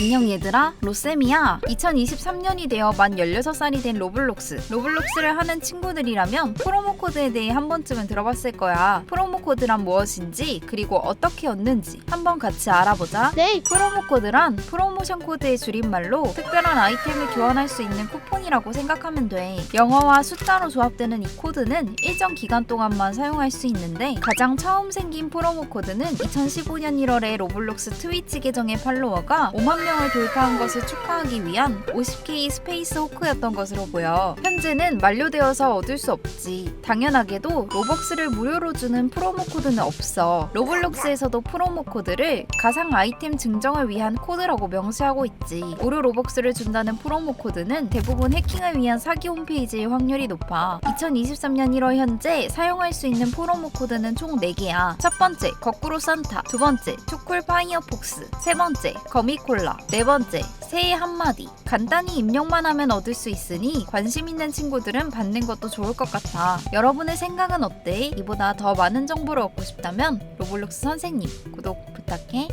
안녕 얘들아 로쌤이야. 2023년이 되어 만 16살이 된 로블록스. 로블록스를 하는 친구들이라면 프로모 코드에 대해 한 번쯤은 들어봤을 거야. 프로모 코드란 무엇인지 그리고 어떻게 얻는지 한번 같이 알아보자. 네, 프로모 코드란 프로모션 코드의 줄임말로 특별한 아이템을 교환할 수 있는 쿠폰이라고 생각하면 돼. 영어와 숫자로 조합되는 이 코드는 일정 기간 동안만 사용할 수 있는데 가장 처음 생긴 프로모 코드는 2015년 1월에 로블록스 트위치 계정의 팔로워가 5만 명을 돌파한 것을 축하하기 위한 50k 스페이스 호크였던 것으로 보여. 현재는 만료되어서 얻을 수 없지. 당연하게도 로벅스를 무료로 주는 프로모 코드는 없어. 로블록스에서도 프로모 코드를 가상 아이템 증정을 위한 코드라고 명시하고 있지. 무료 로벅스를 준다는 프로모 코드는 대부분 해킹을 위한 사기 홈페이지의 확률이 높아. 2023년 1월 현재 사용할 수 있는 프로모 코드는 총 4개야. 첫 번째, 거꾸로 산타. 두 번째, 투쿨 파이어폭스. 세 번째, 거미콜라. 네 번째, 새해 한마디. 간단히 입력만 하면 얻을 수 있으니 관심 있는 친구들은 받는 것도 좋을 것 같아. 여러분의 생각은 어때? 이보다 더 많은 정보를 얻고 싶다면 로블록스 선생님 구독 부탁해.